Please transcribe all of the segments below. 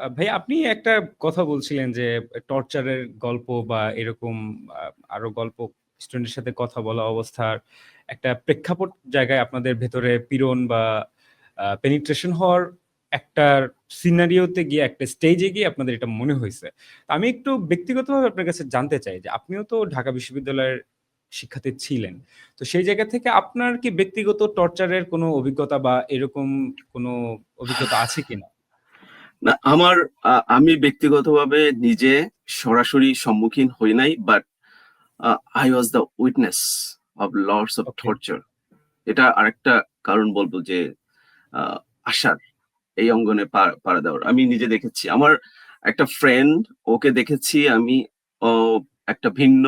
ভাই, আপনি একটা কথা বলছিলেন যে, টর্চারের গল্প বা এরকম আরও গল্প স্টুডেন্টের সাথে কথা বলা অবস্থার একটা প্রেক্ষাপট জায়গায় আপনাদের ভেতরে পীড়ন বা পেনিট্রেশন হওয়ার একটা সিনারিওতে গিয়ে, একটা স্টেজে গিয়ে আপনাদের এটা মনে হয়েছে আমি একটু ব্যক্তিগতভাবে আপনার কাছে জানতে চাই যে, আপনিও তো ঢাকা বিশ্ববিদ্যালয়ের শিক্ষার্থী ছিলেন। তো সেই জায়গা থেকে আপনার কি ব্যক্তিগত টর্চারের কোনো অভিজ্ঞতা বা এরকম কোনো অভিজ্ঞতা আছে কিনা? না আমার আমি ব্যক্তিগতভাবে নিজে সরাসরি সম্মুখীন হই নাই। But uh I was the witness of lots of okay. এটা আরেকটা কারণ বলব যে আশার এই অঙ্গনে পাড়া দেওয়ার। আমি নিজে দেখেছি। আমার একটা ফ্রেন্ড ওকে দেখেছি আমি একটা ভিন্ন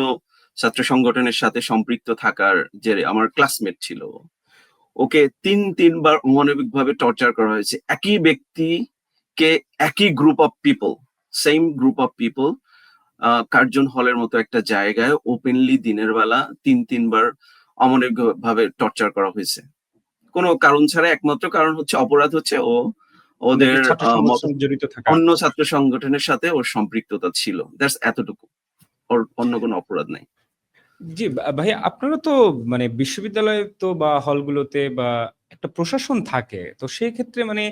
ছাত্র সংগঠনের সাথে সম্পৃক্ত থাকার জেরে আমার ক্লাসমেট ছিল ওকে ৩-৩ বার অমানবিকভাবে টর্চার করা হয়েছে। একই ব্যক্তিকে একই group of people, same group of people Curzon হলের মতো একটা জায়গায় ওপেনলি দিনের বেলা ৩-৩ বার অমানবিকভাবে টর্চার করা হয়েছে। কোন কারণ ছাড়া একমাত্র কারণ হচ্ছে অপরাধ হচ্ছে ও ওদের অন্য ছাত্র সংগঠনের সাথে ওর সম্পৃক্ততা ছিল। দ্যাটস এতটুকু। ওর অন্য কোনো অপরাধ নাই। জি, বা ভাইয়া আপনারা তো মানে বিশ্ববিদ্যালয়ে তো বা হলগুলোতে বা একটা প্রশাসন থাকে। তো সেই ক্ষেত্রে মানে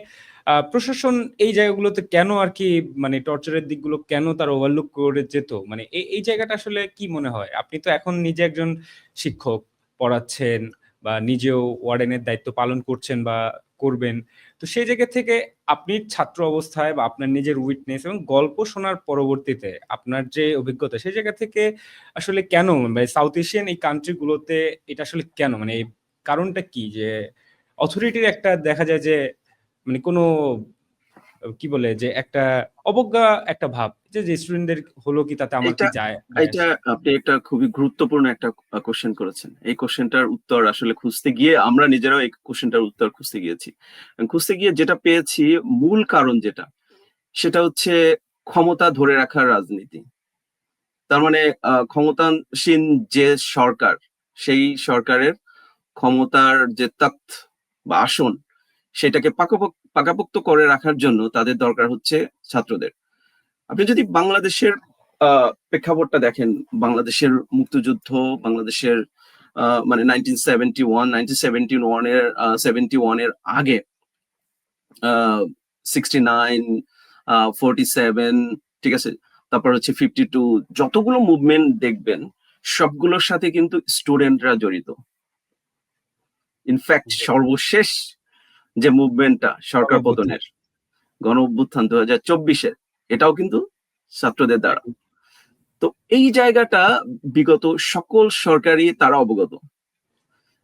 প্রশাসন এই জায়গাগুলোতে কেন আর কি মানে টর্চারের দিকগুলো কেন তার ওভারলুক করে যেত? মানে এই জায়গাটা আসলে কি মনে হয়? আপনি তো এখন নিজে একজন শিক্ষক, পড়াচ্ছেন বা নিজেও ওয়ার্ডেনের দায়িত্ব পালন করছেন বা করবেন। তো সেই জায়গা থেকে আপনি ছাত্র অবস্থায় বা আপনার নিজের উইটনেস এবং গল্প শোনার পরবর্তীতে আপনার যে অভিজ্ঞতা সেই জায়গা থেকে আসলে কেন মানে সাউথ এশিয়ান এই কান্ট্রিগুলোতে এটা আসলে কেন? মানে কারণটা কি? যে অথরিটির একটা দেখা যায় যে মানে কোনো কি বলে যে একটা অবজ্ঞা একটা ভাব। যে, যে স্টুডেন্টদের হলো কি তাতে আমার কি যায় এটা আপনি একটা খুবই গুরুত্বপূর্ণ একটা কোশ্চেন করেছেন। এই কোয়েশ্চেনটার উত্তর আসলে খুঁজতে গিয়ে আমরা নিজেরাও এই কোয়েশ্চেনটার উত্তর খুঁজতে গিয়েছি। খুঁজতে গিয়ে যেটা পেয়েছি মূল কারণ যেটা, সেটা হচ্ছে ক্ষমতা ধরে রাখার রাজনীতি। তার মানে ক্ষমতাসীন যে সরকার, সেই সরকারের ক্ষমতার যে তথ্য বা আসন, সেটাকে পাকাপোক পাকাপোক্ত করে রাখার জন্য তাদের দরকার হচ্ছে ছাত্রদের। আপনি যদি বাংলাদেশের প্রেক্ষাপটটা দেখেন, বাংলাদেশের মুক্তিযুদ্ধ, বাংলাদেশের মানে 1971, 1971 এর আ 71 এর আগে আ 69, আ 47 ঠিক আছে? তারপর হচ্ছে 52 যতগুলো মুভমেন্ট দেখবেন, সবগুলোর সাথে কিন্তু স্টুডেন্টরা জড়িত। ইনফ্যাক্ট সর্বশেষ যে মুভমেন্টটা সরকার পতনের, গণ অভ্যুত্থান ২০২৪ এর এটাও কিন্তু ছাত্রদের দ্বারা। তো এই জায়গাটা বিগত সকল সরকারই তারা অবগত।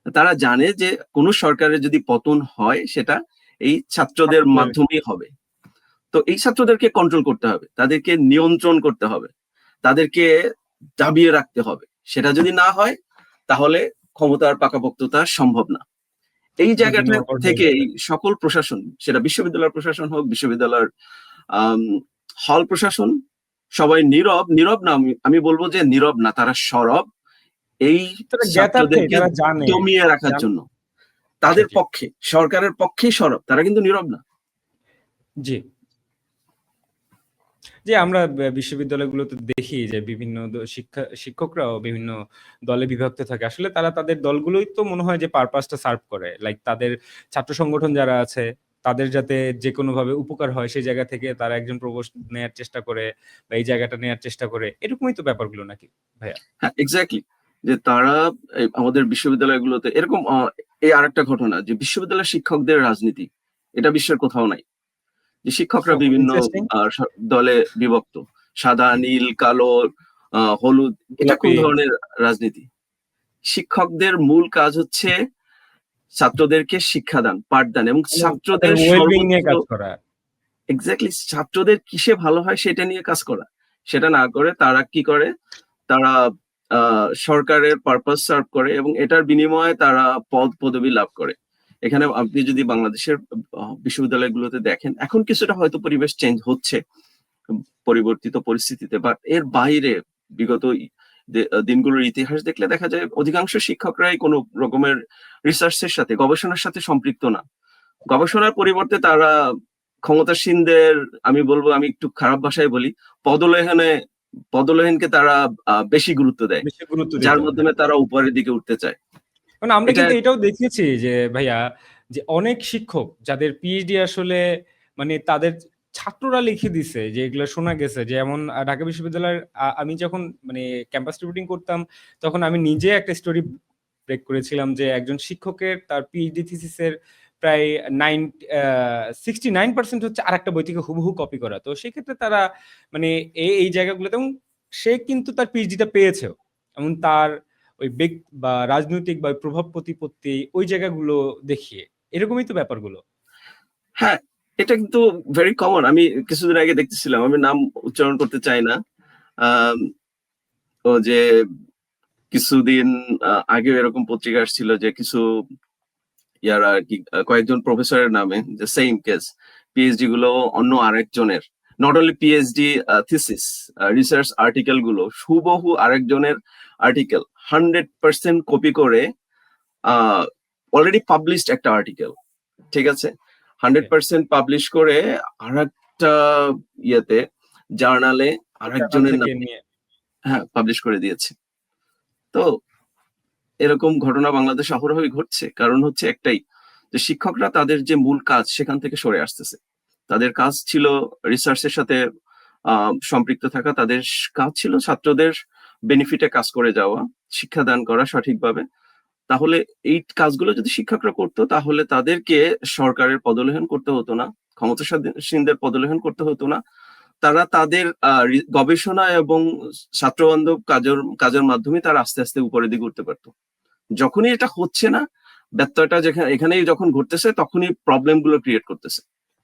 তারা জানে যে কোন সরকারের যদি পতন হয় সেটা এই ছাত্রদের ছাত্রদের মাধ্যমেই হবে। তো এই ছাত্রদেরকে কন্ট্রোল করতে হবে। তাদেরকে নিয়ন্ত্রণ করতে হবে। তাদেরকে দাবিয়ে রাখতে হবে। সেটা যদি না হয় তাহলে ক্ষমতার পাকাপোক্ততা সম্ভব না। এই জায়গাটা থেকে সকল প্রশাসন, সেটা বিশ্ববিদ্যালয়ের প্রশাসন হোক, বিশ্ববিদ্যালয়ের হল প্রশাসন সবাই নীরব, নীরব না আমি বলব যে নীরব না, তারা সরব এই জমিয়ে ছাত্রদেরকে দমিয়ে রাখার জন্য। তাদের পক্ষে, সরকারের পক্ষেই সরব। তারা কিন্তু নীরব না। জি। যে আমরা বিশ্ববিদ্যালয়গুলোতে দেখি যে বিভিন্ন শিক্ষা শিক্ষকরাও বিভিন্ন দলে বিভক্ত থাকে। আসলে তারা তাদের দলগুলোই তো মনে হয় যে পারপাসটা সার্ভ করে। লাইক তাদের ছাত্র সংগঠন যারা আছে, তাদের যাতে যেকোনোভাবে উপকার হয় সেই জায়গা থেকে তারা একজন প্রভোস্ট নেয়ার চেষ্টা করে বা এই জায়গাটা নেয়ার চেষ্টা করে। এরকমই তো ব্যাপারগুলো নাকি ভাইয়া? হ্যাঁ, এক্সাক্টলি। যে তারা আমাদের বিশ্ববিদ্যালয়গুলোতে এরকম এই আরেকটা ঘটনা যে বিশ্ববিদ্যালয়ের শিক্ষকদের রাজনীতি, এটা বিশ্বের কোথাও নাই। যে শিক্ষকরা বিভিন্ন। দলে বিভক্ত। সাদা, নীল, কালো, হলুদ এটা কোন ধরনের রাজনীতি? শিক্ষকদের মূল কাজ হচ্ছে ছাত্রদেরকে শিক্ষাদান, পাঠদান এবং ছাত্রদের। এক্সাক্টলি ছাত্রদের কিসে ভালো হয় সেটা নিয়ে কাজ করা। সেটা না করে তারা কি করে? তারা সরকারের পারপাস সার্ভ করে এবং এটার বিনিময়ে তারা পদ-পদবি লাভ করে। এখানে আপনি যদি বাংলাদেশের বিশ্ববিদ্যালয়গুলোতে দেখেন, এখন কিছুটা হয়তো পরিবেশ চেঞ্জ হচ্ছে। পরিবর্তিত পরিস্থিতিতে। বাট এর বাইরে বিগত দিনগুলোর ইতিহাস দেখলে দেখা যায় অধিকাংশ শিক্ষকরাই কোন রকমের রিসার্চ এর সাথে, গবেষণার সাথে সম্পৃক্ত না। গবেষণার পরিবর্তে তারা ক্ষমতাসীনদের আমি বলব আমি একটু খারাপ ভাষায় বলি পদলেহনে পদলেহনকে তারা বেশি গুরুত্ব দেয় যার মাধ্যমে তারা উপরের দিকে উঠতে চায় মানে আমরা কিন্তু এটাও দেখেছি যে ভাইয়া যে অনেক শিক্ষক যাদের পিএইচডি আসলে মানে তাদের ছাত্ররা লিখে দিছে যে এগুলো শোনা গেছে। যে এমন ঢাকা বিশ্ববিদ্যালয়ের আমি যখন মানে ক্যাম্পাস রিপোর্টিং করতাম তখন আমি নিজে একটা স্টোরি ব্রেক করেছিলাম যে একজন শিক্ষকের তার পিএইচডি থিসিসের প্রায় নাইন সিক্সটি নাইন পার্সেন্ট হচ্ছে আর একটা বই থেকে হুবহু কপি করা। তো সেক্ষেত্রে তারা মানে এই এই জায়গাগুলোতে এবং সে কিন্তু তার পিএইচডিটা পেয়েছেও। এবং তার ওই বেগ বা রাজনৈতিক বা প্রভাব প্রতিপত্তি ওই জায়গাগুলো দেখিয়ে, এরকমই তো ব্যাপারগুলো? হ্যাঁ এটা কিন্তু ভেরি কমন আমি কিছুদিন আগে দেখতেছিলাম, আমি নাম উচ্চারণ করতে চাই না। ও যে কিছুদিন আগে এরকম পত্রিকা আসছিল যে কিছু ইয়ারা আর কি কয়েকজন প্রফেসরের নামে, যে সেম কেস পিএইচডি গুলো অন্য আরেকজনের। Not only PhD thesis research আর্টিকেলগুলো, হুবহু আরেকজনের আর্টিকেল হান্ড্রেড পার্সেন্ট কপি করে অলরেডি পাবলিশড একটা আর্টিকেল ঠিক আছে? হান্ড্রেড পার্সেন্ট পাবলিশ করে আর একটা ইয়েতে জার্নালে আরেকজনের থেকে নামে হ্যাঁ পাবলিশ করে দিয়েছে। তো এরকম ঘটনা বাংলাদেশে অহরহই ঘটছে। কারণ হচ্ছে একটাই যে শিক্ষকরা তাদের যে মূল কাজ সেখান থেকে সরে আসতেছে। তাদের কাজ ছিল রিসার্চের সাথে সম্পৃক্ত থাকা। তাদের কাজ ছিল ছাত্রদের বেনিফিটে কাজ করে যাওয়া শিক্ষাদান করা সঠিকভাবে, তাহলে এই কাজগুলো যদি শিক্ষকরা করতো, তাহলে তাদেরকে সরকারের পদলেহন করতে হতো না, ক্ষমতাসীনদের পদলেহন করতে হতো না, তারা তাদের গবেষণা এবং ছাত্রবান্ধব কাজের কাজের মাধ্যমে তারা আস্তে আস্তে উপরের দিকে উঠতে পারতো। যখনই এটা হচ্ছে না, ব্যত্যয়টা যেখানে এখানেই যখন ঘটতেছে, তখনই প্রবলেমগুলো ক্রিয়েট করতেছে।